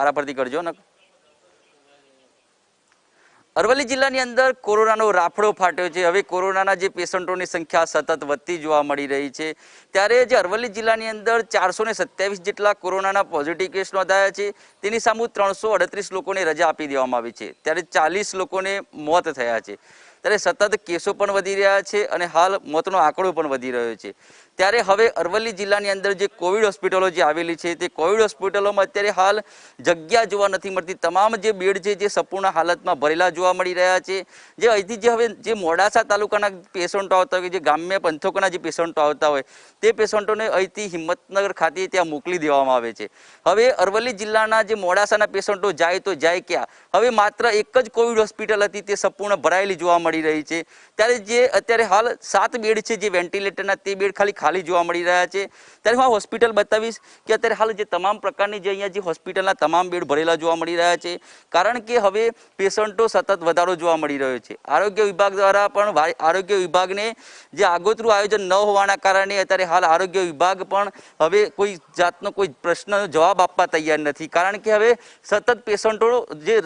મારા પરથી કરજો ને. અરવલ્લી જિલ્લાની અંદર કોરોનાનો રાફડો ફાટ્યો છે. હવે કોરોનાના જે પેશન્ટોની સંખ્યા સતત વધતી જોવા મળી રહી છે. ત્યારે જે અરવલ્લી જિલ્લાની અંદર ચારસો જેટલા કોરોનાના પોઝિટિવ કેસ નોંધાયા છે. તેની સામે ત્રણસો લોકોને રજા આપી દેવામાં આવી છે. ત્યારે ચાલીસ લોકોને મોત થયા છે. ત્યારે સતત કેસો પણ વધી રહ્યા છે અને હાલ મોતનો આંકડો પણ વધી રહ્યો છે. ત્યારે હવે અરવલ્લી જિલ્લાની અંદર જે કોવિડ હોસ્પિટલો જે આવેલી છે, તે કોવિડ હોસ્પિટલોમાં અત્યારે હાલ જગ્યા જોવા નથી મળતી. તમામ જે બેડ છે, જે સંપૂર્ણ હાલતમાં ભરેલા જોવા મળી રહ્યા છે. જે અહીંથી જે હવે જે મોડાસા તાલુકાના પેશન્ટો આવતા હોય જે ગ્રામ્ય પંથકોના જે પેશન્ટો આવતા હોય, તે પેશન્ટોને અહીંથી હિંમતનગર ખાતે ત્યાં મોકલી દેવામાં આવે છે. હવે અરવલ્લી જિલ્લાના જે મોડાસાના પેશન્ટો જાય તો જાય ક્યાં? હવે માત્ર એક જ કોવિડ હોસ્પિટલ હતી, તે સંપૂર્ણ ભરાયેલી જોવા મળી રહી છે. ત્યારે જે અત્યારે હાલ સાત બેડ છે, જે વેન્ટિલેટરના, તે બેડ ખાલી ખાલી જોવા મળી રહ્યા છે. ત્યારે હું આ હોસ્પિટલ બતાવીશ કે અત્યારે હાલ જે તમામ પ્રકારની જે અહીંયા જે હોસ્પિટલના તમામ બેડ ભરેલા જોવા મળી રહ્યા છે. કારણ કે હવે પેશન્ટો સતત વધારો જોવા મળી રહ્યો છે. આરોગ્ય વિભાગ દ્વારા પણ આરોગ્ય વિભાગને જે આગોતરું આયોજન ન હોવાના કારણે અત્યારે હાલ આરોગ્ય વિભાગ પણ હવે કોઈ જાતનો કોઈ પ્રશ્નનો જવાબ આપવા તૈયાર નથી. કારણ કે હવે સતત પેશન્ટો જે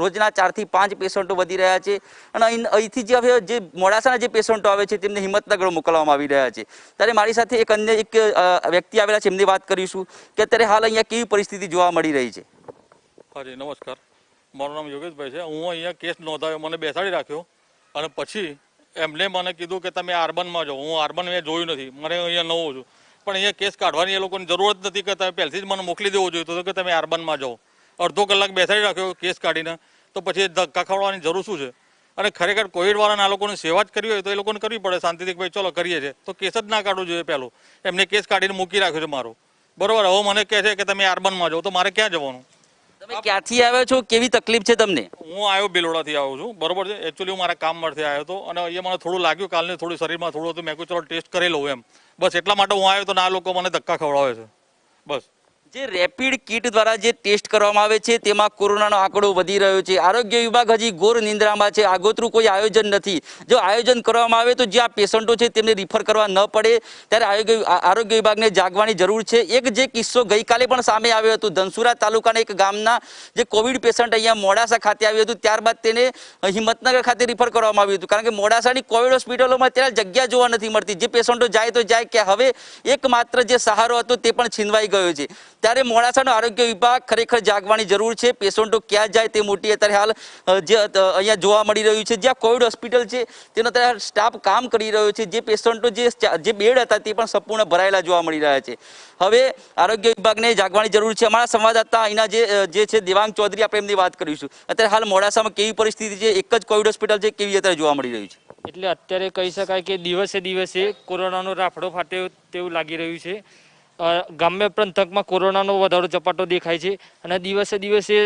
રોજના ચારથી પાંચ પેશન્ટો વધી રહ્યા છે. અને અહીંથી જે હવે જે મોડાસાના જે પેશન્ટો આવે છે તેમને હિંમતનગર મોકલવામાં આવી રહ્યા છે. ત્યારે મારી સાથે એક અન્ય એક વ્યક્તિ આવેલા છે, એમની વાત કરીશું કે અત્યારે હાલ અહીંયા કેવી પરિસ્થિતિ જોવા મળી રહી છે. હાજી, નમસ્કાર. મારું નામ યોગેશભાઈ છે. હું અહીંયા કેસ નોંધાયો મને બેસાડી રાખ્યો અને પછી એમને મને કીધું કે તમે આર્બનમાં જાઓ. હું આર્બન મેં જોયું નથી. મને અહીંયા નવો છું. પણ અહીંયા કેસ કાઢવાની એ લોકોની જરૂરત નથી કે તમે પહેલથી જ મને મોકલી દેવો જોઈએ તો કે તમે આર્બનમાં જાઓ. અડધો કલાક બેસાડી રાખ્યો કેસ કાઢીને. તો પછી ધક્કા ખાવડાવવાની જરૂર શું છે? અને ખરેખર કોવિડવાળાના આ લોકોની સેવા જ કરવી હોય તો એ લોકોને કરવી પડે શાંતિથી ભાઈ ચલો કરીએ છીએ. તો કેસ જ ના કાઢવું જોઈએ પહેલું. એમને કેસ કાઢીને મૂકી રાખ્યો છે મારો. બરોબર હવે મને કહે છે કે તમે આર્બનમાં જાઓ તો મારે ક્યાં જવાનું? તમે ક્યાંથી આવ્યો છો? કેવી તકલીફ છે તમને? હું આવ્યો બિલોડાથી આવ્યો છું બરોબર છે? એકચ્યુઅલી હું મારા કામ માટે આવ્યો હતો અને અહીંયા મને થોડું લાગ્યું કાલને થોડું શરીરમાં થોડું હતું મેં કહ્યું ચલો ટેસ્ટ કરી લઉં એમ. બસ એટલા માટે હું આવ્યો તો ના આ લોકો મને ધક્કા ખવડાવે છે. બસ. જે રેપિડ કિટ દ્વારા જે ટેસ્ટ કરવામાં આવે છે, તેમાં કોરોનાનો આંકડો વધી રહ્યો છે. આરોગ્ય વિભાગ હજી ઘોર નિંદ્રામાં છે. આગોતરું કોઈ આયોજન નથી. જો આયોજન કરવામાં આવે તો જે આ પેશન્ટો છે તેમને રિફર કરવા ન પડે. ત્યારે આરોગ્ય આરોગ્ય વિભાગને જાગવાની જરૂર છે. એક જે કિસ્સો ગઈકાલે પણ સામે આવ્યો હતો. ધનસુરા તાલુકાના એક ગામના જે કોવિડ પેશન્ટ અહીંયા મોડાસા ખાતે આવ્યું હતું. ત્યારબાદ તેને હિંમતનગર ખાતે રિફર કરવામાં આવ્યું હતું. કારણ કે મોડાસાની કોવિડ હોસ્પિટલોમાં ત્યારે જગ્યા જોવા નથી મળતી. જે પેશન્ટો જાય તો જાય કે હવે એકમાત્ર જે સહારો હતો તે પણ છીનવાઈ ગયો છે. ત્યારે મોડાસાનો આરોગ્ય વિભાગ ખરેખર જાગવાની જરૂર છે. પેશન્ટો ક્યાં જાય તે મોટી અત્યારે હાલ જે અહીંયા જોવા મળી રહ્યું છે. જ્યાં કોવિડ હોસ્પિટલ છે, તેનો અત્યારે સ્ટાફ કામ કરી રહ્યો છે. જે પેશન્ટો જે જે બેડ હતા તે પણ સંપૂર્ણ ભરાયેલા જોવા મળી રહ્યા છે. હવે આરોગ્ય વિભાગને જાગવાની જરૂર છે. અમારા સંવાદદાતા અહીંના જે જે છે દેવાંગ ચૌધરી, આપણે એમની વાત કરીશું. અત્યારે હાલ મોડાસામાં કેવી પરિસ્થિતિ છે? એક જ કોવિડ હોસ્પિટલ છે, કેવી અત્યારે જોવા મળી રહ્યું છે? એટલે અત્યારે કહી શકાય કે દિવસે દિવસે કોરોનાનો રાફડો ફાટ્યો તેવું લાગી રહ્યું છે. અ, ગામ્ય પંથકમાં કોરોનાનો વધારો ચપાટો દેખાય છે અને દિવસે દિવસે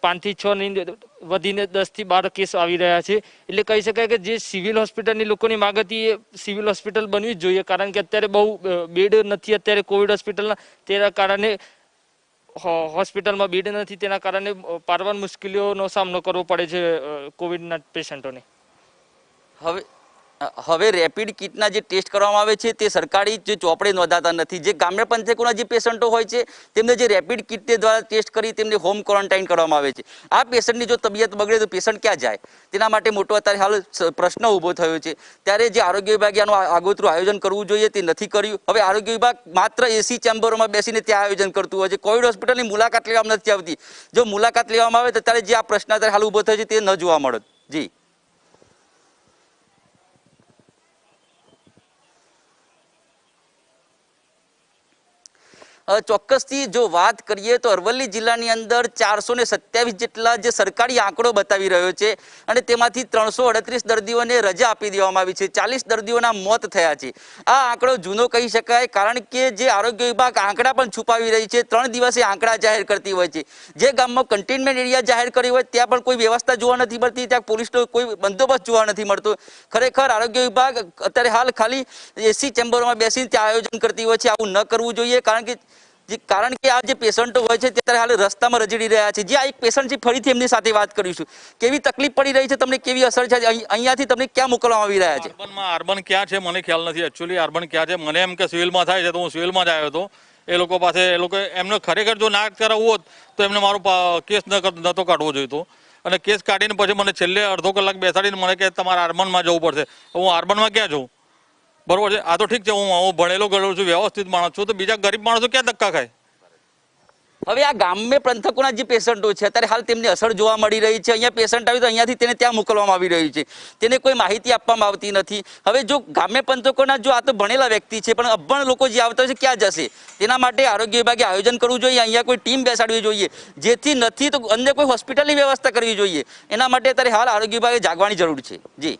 પાંચથી છ ની વધીને દસથી બાર કેસ આવી રહ્યા છે. એટલે કહી શકાય કે જે સિવિલ હોસ્પિટલની લોકોની માગ હતી એ સિવિલ હોસ્પિટલ બનવી જ જોઈએ કારણ કે અત્યારે બહુ બેડ નથી અત્યારે કોવિડ હોસ્પિટલના. તેના કારણે હોસ્પિટલમાં બેડ નથી તેના કારણે અ, પારવાર મુશ્કેલીઓનો સામનો કરવો પડે છે કોવિડના પેશન્ટોને. હવે હવે રેપિડ કિટના જે ટેસ્ટ કરવામાં આવે છે, તે સરકારી જે ચોપડે નોંધાતા નથી. જે ગ્રામ્ય પંથકોના જે પેશન્ટો હોય છે, તેમને જે રેપિડ કિટ દ્વારા ટેસ્ટ કરી તેમને હોમ ક્વોરન્ટાઇન કરવામાં આવે છે. આ પેશન્ટની જો તબિયત બગડે તો પેશન્ટ ક્યાં જાય? તેના માટે મોટો અત્યારે હાલ પ્રશ્ન ઊભો થયો છે. ત્યારે જે આરોગ્ય વિભાગે આનું આગોતરું આયોજન કરવું જોઈએ તે નથી કર્યું. હવે આરોગ્ય વિભાગ માત્ર એસી ચેમ્બરોમાં બેસીને ત્યાં આયોજન કરતું હોય છે. કોવિડ હોસ્પિટલની મુલાકાત લેવામાં નથી આવતી. જો મુલાકાત લેવામાં આવે તો ત્યારે જે આ પ્રશ્ન અત્યારે હાલ ઊભો થયો છે તે ન જોવા મળત જી. ચોક્કસથી જો વાત કરીએ તો અરવલ્લી જિલ્લાની અંદર ચારસો જેટલા જે સરકારી આંકડો બતાવી રહ્યો છે અને તેમાંથી ત્રણસો દર્દીઓને રજા આપી દેવામાં આવી છે. ચાલીસ દર્દીઓના મોત થયા છે. આ આંકડો જૂનો કહી શકાય કારણ કે જે આરોગ્ય વિભાગ આંકડા પણ છુપાવી રહી છે. ત્રણ દિવસે આંકડા જાહેર કરતી હોય છે. જે ગામમાં કન્ટેનમેન્ટ એરિયા જાહેર કરી હોય ત્યાં પણ કોઈ વ્યવસ્થા જોવા નથી મળતી. ત્યાં પોલીસનો કોઈ બંદોબસ્ત જોવા નથી મળતો. ખરેખર આરોગ્ય વિભાગ અત્યારે હાલ ખાલી એસી ચેમ્બરોમાં બેસીને ત્યાં આયોજન કરતી હોય છે. આવું ન કરવું જોઈએ કારણ કે જે કારણ કે આ જે પેશન્ટો હોય છે ત્યારે હાલ રસ્તામાં રજડી રહ્યા છે. જે આ એક પેશન્ટ છે, ફરીથી એમની સાથે વાત કરીશું. કેવી તકલીફ પડી રહી છે, તમને કેવી અસર છે? અહીં- અહીંયાથી તમને ક્યાં મોકલવામાં આવી રહ્યા છે? અર્બનમાં અર્બન ક્યાં છે, મને ખ્યાલ નથી. એકચ્યુઅલી અર્બન ક્યાં છે? મને એમ કે સિવિલમાં થાય છે, તો હું સિવિલમાં જ આવ્યો હતો. એ લોકો પાસે એ લોકો એમને ખરેખર જો ના કરાવવું હોત, તો એમને મારો કેસ નહોતો કાઢવો જોઈતો. અને કેસ કાઢીને પછી મને છેલ્લે અડધો કલાક બેસાડીને મને કે તમારે આર્બનમાં જવું પડશે. હું આર્બનમાં ક્યાં જઉં? બરોબર છે? આ તો ઠીક છે, હું હું ભણેલો ગયેલો છું, વ્યવસ્થિત માણસ છું, તો બીજા ગરીબ માણસો ક્યાં ધક્કા ખાય? હવે આ ગામે પંથકોના જે પેશન્ટો છે, અત્યારે હાલ તેમની અસર જોવા મળી રહી છે. અહીંયા પેશન્ટ આવ્યું તો અહીંયાથી તેને ત્યાં મોકલવામાં આવી રહ્યું છે. તેને કોઈ માહિતી આપવામાં આવતી નથી. હવે જો ગામે પંથકોના જો આ તો ભણેલા વ્યક્તિ છે, પણ અભણ લોકો જે આવતા છે, ક્યાં જશે? તેના માટે આરોગ્ય વિભાગે આયોજન કરવું જોઈએ, અહીંયા કોઈ ટીમ બેસાડવી જોઈએ. જેથી નથી તો અન્ય કોઈ હોસ્પિટલની વ્યવસ્થા કરવી જોઈએ. એના માટે અત્યારે હાલ આરોગ્ય વિભાગે જાગવાની જરૂર છે. જી.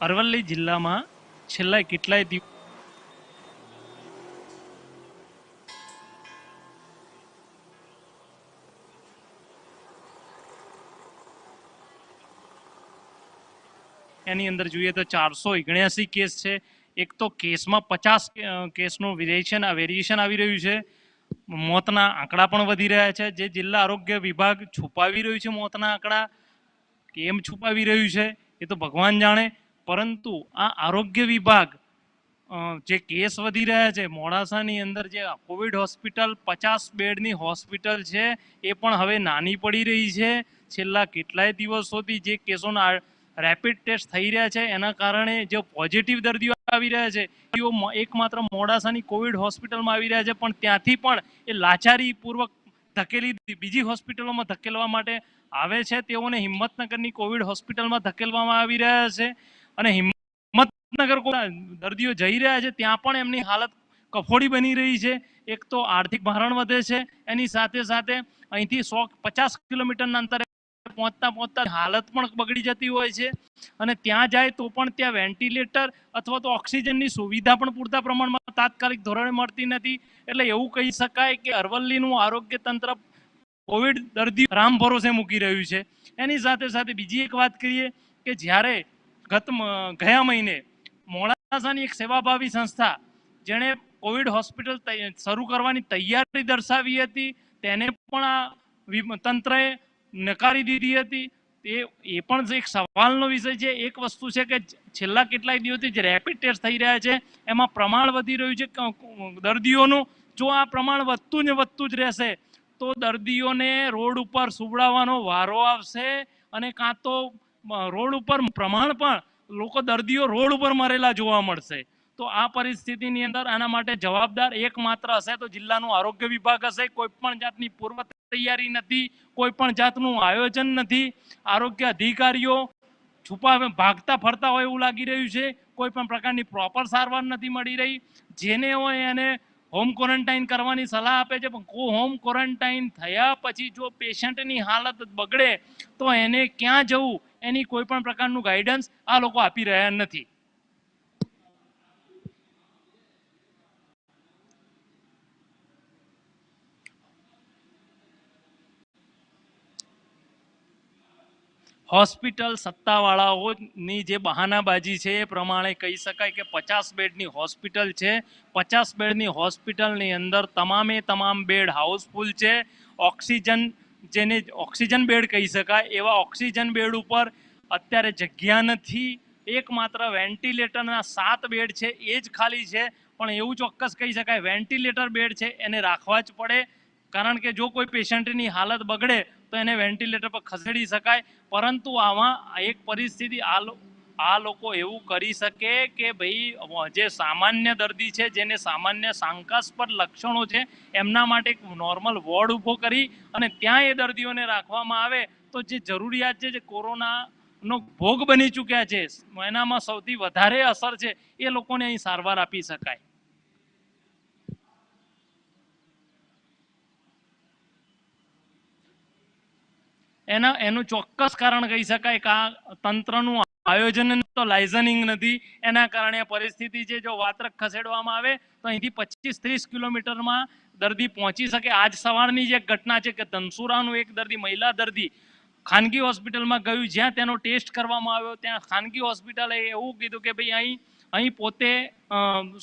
અરવલ્લી જિલ્લામાં છેલ્લા કેટલાય દિવસ એની અંદર જોઈએ તો ચારસો ઓગણ્યાસી કેસ છે. એક તો કેસમાં પચાસ કેસનું વેરિએશન વેરિએશન આવી રહ્યું છે. મોતના આંકડા પણ વધી રહ્યા છે. જે જિલ્લા આરોગ્ય વિભાગ છુપાવી રહ્યું છે મોતના આંકડા. કેમ છુપાવી રહ્યું છે એ તો ભગવાન જાણે. પરંતુ આ આરોગ્ય વિભાગ જે કેસ વધી રહ્યા છે, મોડાસાની અંદર જે કોવિડ હોસ્પિટલ, પચાસ બેડની હોસ્પિટલ છે, એ પણ હવે નાની પડી રહી છે. છેલ્લા કેટલાય દિવસોથી જે કેસોના રેપિડ ટેસ્ટ થઈ રહ્યા છે, એના કારણે જે પોઝિટિવ દર્દીઓ આવી રહ્યા છે, તેઓ એકમાત્ર મોડાસાની કોવિડ હોસ્પિટલમાં આવી રહ્યા છે, પણ ત્યાંથી પણ એ લાચારીપૂર્વક ધકેલી બીજી હોસ્પિટલોમાં ધકેલવા માટે આવે છે. તેઓને હિંમતનગરની કોવિડ હોસ્પિટલમાં ધકેલવામાં આવી રહ્યા છે. અને હિંમતનગર દર્દીઓ જઈ રહ્યા છે, ત્યાં પણ એમની હાલત કફોડી બની રહી છે. એક તો આર્થિક ભારણ વધે છે, એની સાથે સાથે અહીંથી સો પચાસ કિલોમીટરના અંતરે પહોંચતા પહોંચતા હાલત પણ બગડી જતી હોય છે. અને ત્યાં જાય તો પણ ત્યાં વેન્ટિલેટર અથવા તો ઓક્સિજનની સુવિધા પણ પૂરતા પ્રમાણમાં તાત્કાલિક ધોરણે મળતી નથી. એટલે એવું કહી શકાય કે અરવલ્લીનું આરોગ્ય તંત્ર કોવિડ દર્દી રામ ભરોસે મૂકી રહ્યું છે. એની સાથે સાથે બીજી એક વાત કરીએ કે જ્યારે ગત ગયા મહિને મોડાસાની એક સેવાભાવી સંસ્થા જેણે કોવિડ હોસ્પિટલ શરૂ કરવાની તૈયારી દર્શાવી હતી, તેને પણ આ તંત્રએ નકારી દીધી હતી. તે, એ પણ એક સવાલનો વિષય છે. એક વસ્તુ છે કે છેલ્લા કેટલાય દિવસથી જે રેપિડ ટેસ્ટ થઈ રહ્યા છે. એમાં પ્રમાણ વધી રહ્યું છે. દર્દીઓનું જો આ પ્રમાણ વધતું ને વધતું જ રહેશે, તો દર્દીઓને રોડ ઉપર સુવડાવવાનો વારો આવશે અને કાં તો રોડ ઉપર પ્રમાણ પણ લોકો દર્દીઓ રોડ ઉપર મરેલા જોવા મળશે. તો આ પરિસ્થિતિની અંદર આના માટે જવાબદાર એકમાત્ર હશે તો જિલ્લાનું આરોગ્ય વિભાગ હશે. કોઈ પણ જાતની પૂર્વ તૈયારી નથી, કોઈ પણ જાતનું આયોજન નથી. આરોગ્ય અધિકારીઓ છુપા ભાગતા ફરતા હોય એવું લાગી રહ્યું છે. કોઈ પણ પ્રકારની પ્રોપર સારવાર નથી મળી રહી. જેને હોય એને હોમ ક્વોરન્ટાઇન કરવાની સલાહ આપે છે. પણ હોમ ક્વોરન્ટાઇન થયા પછી જો પેશન્ટની હાલત બગડે, તો એને ક્યાં જવું? એની કોઈ પણ પ્રકારનું ગાઈડન્સ આ લોકો આપી રહ્યા નથી. હોસ્પિટલ સત્તાવાળાઓની જે બહાનાબાજી છે એ પ્રમાણે કહી શકાય કે પચાસ બેડની હોસ્પિટલ છે. પચાસ બેડની હોસ્પિટલની અંદર તમામે તમામ બેડ હાઉસફુલ છે. ઓક્સિજન જેને ઓક્સિજન બેડ કહી શકાય, એવા ઓક્સિજન બેડ ઉપર અત્યારે જગ્યા નથી. એકમાત્ર વેન્ટિલેટરના સાત બેડ છે, એ જ ખાલી છે. પણ એવું ચોક્કસ કહી શકાય, વેન્ટિલેટર બેડ છે, એને રાખવા જ પડે. કારણ કે જો કોઈ પેશન્ટની હાલત બગડે, તો એને વેન્ટિલેટર પર ખસેડી શકાય. પરંતુ આમાં એક પરિસ્થિતિ આ લો- આ લોકો એવું કરી શકે કે ભાઈ જે સામાન્ય દર્દી છે, જેને સામાન્ય શંકાસ્પદ લક્ષણો છે, એમના માટે એક નોર્મલ વોર્ડ ઊભો કરી અને ત્યાં એ દર્દીઓને રાખવામાં આવે તો જે જરૂરિયાત છે, જે કોરોના નો ભોગ બની ચૂક્યા છે, એનામાં સૌથી વધારે અસર છે, એ લોકોને અહીં સારવાર આપી શકાય. એના, એનું ચોક્કસ કારણ કહી શકાય કે આ તંત્રનું આયોજન તો લાઇઝનિંગ નથી. એના કારણે પરિસ્થિતિ છે, જો વાત્રક ખસેડવામાં આવે, તો અહીંથી પચીસ ત્રીસ કિલોમીટરમાં દર્દી પહોંચી શકે. આજ સવારની જે ઘટના છે કે ધનસુરાનું એક દર્દી, મહિલા દર્દી, ખાનગી હોસ્પિટલમાં ગયું. જ્યાં તેનો ટેસ્ટ કરવામાં આવ્યો, ત્યાં ખાનગી હોસ્પિટલે એવું કીધું કે ભાઈ અહીં અહીં પોતે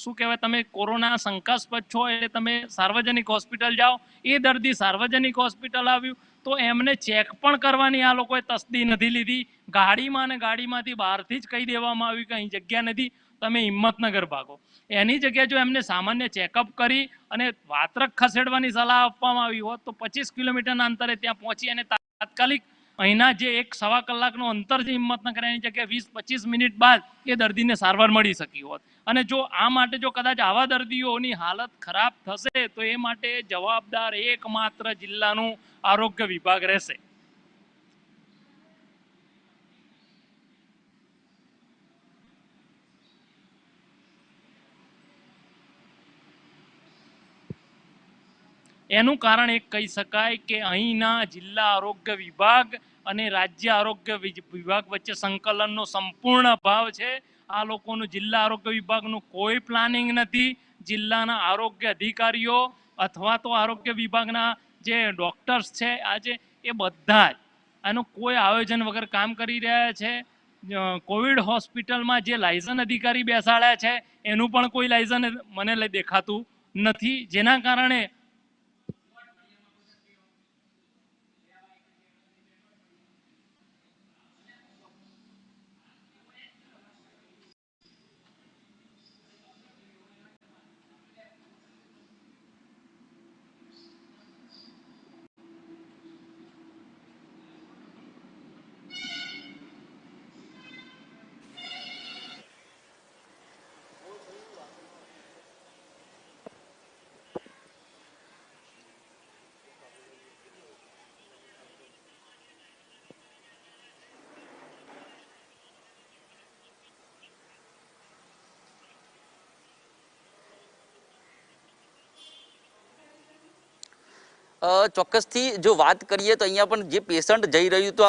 શું કહેવાય, તમે કોરોના શંકાસ્પદ છો, એટલે તમે સાર્વજનિક હોસ્પિટલ જાઓ. એ દર્દી સાર્વજનિક હોસ્પિટલ આવ્યું. તો એમને ચેક પણ કરવાની આ લોકોએ તસ્દી નથી લીધી. ગાડીમાં અને ગાડીમાંથી બહારથી જ કહી દેવામાં આવ્યું કે અહીં જગ્યા નથી. તમે હિંમતનગર ભાગો. એની જગ્યાએ જો એમને સામાન્ય ચેકઅપ કરી અને વાત્રક ખસેડવાની સલાહ આપવામાં આવી હોત તો પચીસ કિલોમીટરના અંતરે ત્યાં પહોંચી અને તાત્કાલિક અહીંના જે એક સવા કલાકનું અંતર જે હિંમતનગર એની જગ્યાએ વીસ પચીસ મિનિટ બાદ એ દર્દીને સારવાર મળી શકી હોત. અને જો આ માટે જો કદાચ આવા દર્દીઓની હાલત ખરાબ થશે તો એ માટે જવાબદાર એકમાત્ર જિલ્લાનું આરોગ્ય વિભાગ રહેશે. એનું કારણ એક કહી શકાય કે અહીંના જિલ્લા આરોગ્ય વિભાગ અને રાજ્ય આરોગ્ય વિભાગ વચ્ચે સંકલનનો સંપૂર્ણ અભાવ છે. આ લોકોનું જિલ્લા આરોગ્ય વિભાગનું કોઈ પ્લાનિંગ નથી. જિલ્લાના આરોગ્ય અધિકારીઓ અથવા તો આરોગ્ય વિભાગના જે ડૉક્ટર્સ છે, આજે એ બધા જ આનું કોઈ આયોજન વગર કામ કરી રહ્યા છે. કોવિડ હોસ્પિટલમાં જે લાયસન અધિકારી બેસાડ્યા છે, એનું પણ કોઈ લાયસન મને દેખાતું નથી. જેના કારણે ચોક્કસથી જો વાત કરીએ તો અહીંયા પણ જે પેશન્ટ જઈ રહ્યું તો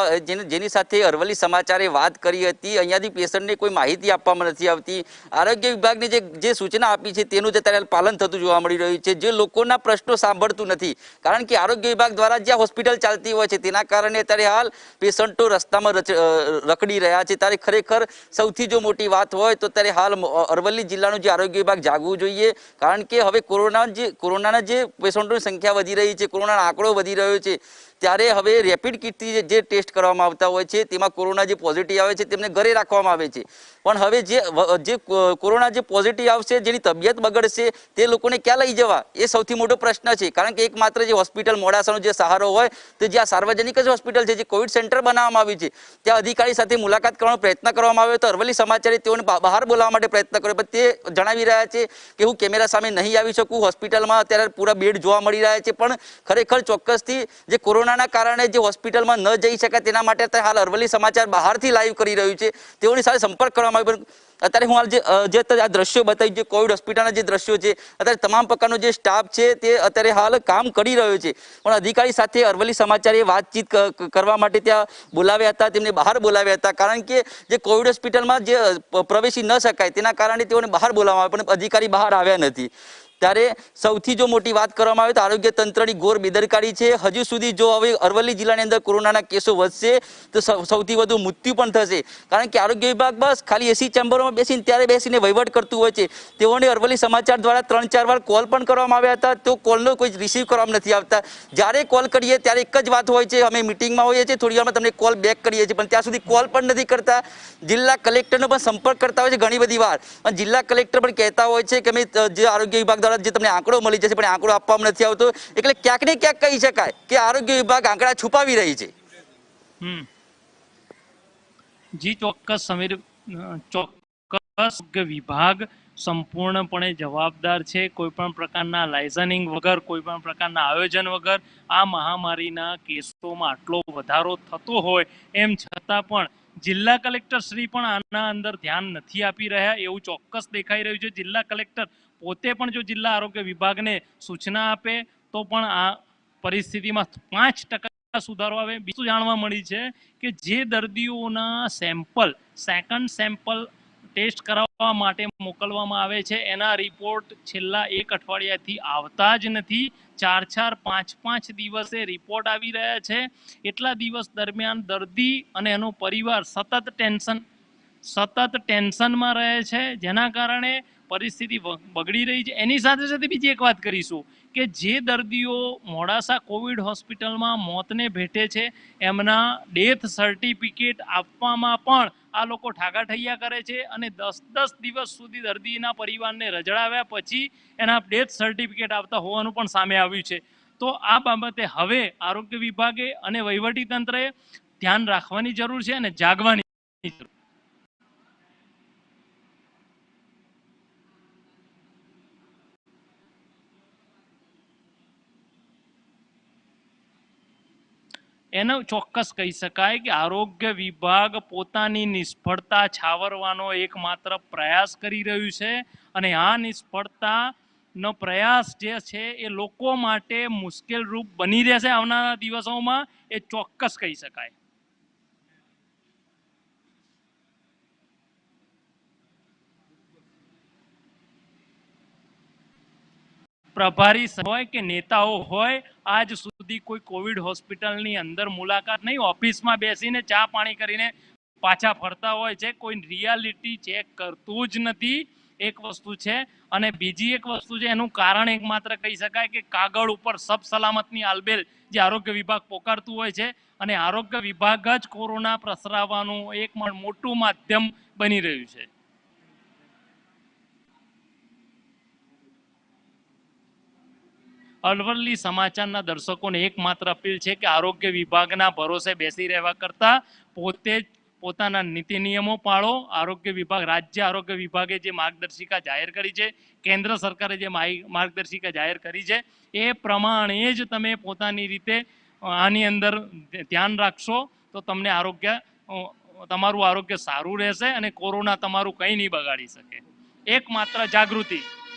જેને સાથે અરવલ્લી સમાચારે વાત કરી હતી, અહીંયાથી પેશન્ટને કોઈ માહિતી આપવામાં નથી આવતી. આરોગ્ય વિભાગની જે જે સૂચના આપી છે તેનું જ અત્યારે પાલન થતું જોવા મળી રહ્યું છે. જે લોકોના પ્રશ્નો સાંભળતું નથી. કારણ કે આરોગ્ય વિભાગ દ્વારા જ્યાં હોસ્પિટલ ચાલતી હોય છે, તેના કારણે અત્યારે હાલ પેશન્ટો રસ્તામાં રખડી રહ્યા છે. ત્યારે ખરેખર સૌથી જો મોટી વાત હોય તો ત્યારે હાલ અરવલ્લી જિલ્લાનું જે આરોગ્ય વિભાગ જાગવું જોઈએ. કારણ કે હવે કોરોના જે, કોરોનાના જે પેશન્ટોની સંખ્યા વધી રહી છે કોરોનાનો આંકડો વધી રહ્યો છે. ત્યારે હવે રેપિડ કિટથી જે- ટેસ્ટ કરવામાં આવતા હોય છે, તેમાં કોરોના જે પોઝિટિવ આવે છે, તેમને ઘરે રાખવામાં આવે છે. પણ હવે જે જે કોરોના જે પોઝિટિવ આવશે, જેની તબિયત બગડશે, તે લોકોને ક્યાં લઈ જવા? એ સૌથી મોટો પ્રશ્ન છે. કારણ કે એકમાત્ર જે હોસ્પિટલ મોડાસાનો જે સહારો હોય, તે આ સાર્વજનિક જ હોસ્પિટલ છે, જે કોવિડ સેન્ટર બનાવવામાં આવ્યું છે, ત્યાં અધિકારી સાથે મુલાકાત કરવાનો પ્રયત્ન કરવામાં આવ્યો તો અરવલ્લી સમાચારે તેઓને બહાર બોલાવવા માટે પ્રયત્ન કર્યો, પણ તે જણાવી રહ્યા છે કે હું કેમેરા સામે નહીં આવી શકું. હોસ્પિટલમાં અત્યારે પૂરા બેડ જોવા મળી રહ્યા છે, પણ ખરેખર ચોક્કસથી જે કોરોનાના કારણે જે હોસ્પિટલમાં ન જઈ શકાય તેના માટે અત્યારે હાલ અરવલ્લી સમાચાર બહારથી લાઈવ કરી રહ્યું છે. તેઓની સાથે સંપર્ક કરવામાં આવ્યો, પણ અત્યારે હું હાલ જે આ દ્રશ્યો બતાવી, જે કોવિડ હોસ્પિટલના જે દ્રશ્યો છે, અત્યારે તમામ પ્રકારનો જે સ્ટાફ છે તે અત્યારે હાલ કામ કરી રહ્યો છે. પણ અધિકારી સાથે અરવલ્લી સમાચારે વાતચીત કરવા માટે ત્યાં બોલાવ્યા હતા, તેમને બહાર બોલાવ્યા હતા. કારણ કે જે કોવિડ હોસ્પિટલમાં જે પ્રવેશી ન શકાય તેના કારણે તેઓને બહાર બોલાવવામાં આવે પણ અધિકારી બહાર આવ્યા નથી. ત્યારે સૌથી જો મોટી વાત કરવામાં આવે તો આરોગ્ય તંત્રની ઘોર બેદરકારી છે. હજુ સુધી જો હવે અરવલ્લી જિલ્લાની અંદર કોરોનાના કેસો વધશે તો સૌથી વધુ મૃત્યુ પણ થશે. કારણ કે આરોગ્ય વિભાગ બસ ખાલી એસી ચેમ્બરોમાં બેસીને ત્યારે બેસીને વહીવટ કરતું હોય છે. તેઓને અરવલ્લી સમાચાર દ્વારા ત્રણ ચાર વાર કોલ પણ કરવામાં આવ્યા હતા. તો કોલનો કોઈ રિસીવ કરવામાં નથી આવતા. જ્યારે કોલ કરીએ ત્યારે એક જ વાત હોય છે. અમે મિટિંગમાં હોઈએ છીએ. થોડી વારમાં તમને કોલ બેક કરીએ છીએ. પણ ત્યાં સુધી કોલ પણ નથી કરતા. જિલ્લા કલેક્ટરનો પણ સંપર્ક કરતા હોય છે ઘણી બધી વાર. અને જિલ્લા કલેક્ટર પણ કહેતા હોય છે કે અમે જે આરોગ્ય વિભાગ દ્વારા જે તમને આંકડો મળી જશે, પણ આંકડો આપવામાં નથી આવતો. એટલે ક્યાંક ને ક્યાંક કહી શકાય કે આરોગ્ય વિભાગ આંકડા છુપાવી રહી છે. જી, ચોક્કસ સમીર ચોક્કસ વિભાગ સંપૂર્ણપણે જવાબદાર છે. કોઈ પણ પ્રકારના લાઇસનિંગ વગર, કોઈ પણ પ્રકારના આયોજન વગર આ મહામારીના કેસોમાં આટલો વધારો થતો હોય, એમ છતાં પણ જિલ્લા કલેક્ટર શ્રી પણ આના અંદર ધ્યાન નથી આપી રહ્યા. એવું ચોક્કસ દેખાઈ રહ્યું છે. જિલ્લા કલેક્ટર પોતે પણ જો જિલ્લા આરોગ્ય વિભાગને સૂચના આપે, તો પણ આ પરિસ્થિતિમાં પાંચ ટકા સુધારો આવે. બીજું જાણવા મળી છે કે જે દર્દીઓના સેમ્પલ સેકન્ડ સેમ્પલ ટેસ્ટ કરાવવા માટે મોકલવામાં આવે છે, એના રિપોર્ટ છેલ્લા એક અઠવાડિયાથી આવતા જ નથી. ચાર ચાર પાંચ પાંચ દિવસે રિપોર્ટ આવી રહ્યા છે. એટલા દિવસ દરમિયાન દર્દી અને એનો પરિવાર સતત ટેન્શન, સતત ટેન્શનમાં રહે છે. જેના કારણે પરિસ્થિતિ બગડી રહી છે. એની સાથે સાથે બીજી એક વાત કરીશું કે જે દર્દીઓ મોડાસા કોવિડ હોસ્પિટલમાં મોતને ભેટે છે, એમના ડેથ સર્ટિફિકેટ આપવામાં પણ આ લોકો ઠાગાઠૈયા કરે છે અને દસ દસ દિવસ સુધી દર્દીના પરિવારને રજડાવ્યા પછી એના ડેથ સર્ટિફિકેટ આવતા હોવાનું પણ સામે આવ્યું છે. તો આ બાબતે હવે આરોગ્ય વિભાગે અને વહીવટી તંત્રએ ધ્યાન રાખવાની જરૂર છે અને જાગવાની જરૂર એનો ચોક્કસ કહી શકાય કે આરોગ્ય વિભાગ પોતાની નિષ્ફળતા છાવરવાનો એકમાત્ર પ્રયાસ કરી રહ્યું છે અને આ નિષ્ફળતા નો પ્રયાસ જે છે એ લોકો માટે મુશ્કેલ રૂપ બની રહેશે આવનારા દિવસોમાં, એ ચોક્કસ કહી શકાય. પ્રભારી હોય કે નેતાઓ હોય, આજ સુધી કોઈ કોવિડ હોસ્પિટલની અંદર મુલાકાત નહીં, ઓફિસમાં બેસીને ચા પાણી કરીને પાછા ફરતા હોય છે. કોઈ રિયાલિટી ચેક કરતું જ નથી, એક વસ્તુ છે. અને બીજી એક વસ્તુ છે, એનું કારણ એકમાત્ર કહી શકાય કે કાગળ ઉપર સબ સલામતની આલબેલ જે આરોગ્ય વિભાગ પોકારતું હોય છે. અને આરોગ્ય વિભાગ જ કોરોના પ્રસરાવવાનું એક મોટું માધ્યમ બની રહ્યું છે. અરવલ્લી સમાચારના દર્શકોને એકમાત્ર અપીલ છે કે આરોગ્ય વિભાગના ભરોસે બેસી રહેવા કરતાં પોતે જ પોતાના નીતિ નિયમો પાળો. આરોગ્ય વિભાગ, રાજ્ય આરોગ્ય વિભાગે જે માર્ગદર્શિકા જાહેર કરી છે, કેન્દ્ર સરકારે જે માર્ગદર્શિકા જાહેર કરી છે, એ પ્રમાણે જ તમે પોતાની રીતે આની અંદર ધ્યાન રાખશો તો તમને આરોગ્ય તમારું આરોગ્ય સારું રહેશે અને કોરોના તમારું કંઈ નહીં બગાડી શકે. એકમાત્ર જાગૃતિ.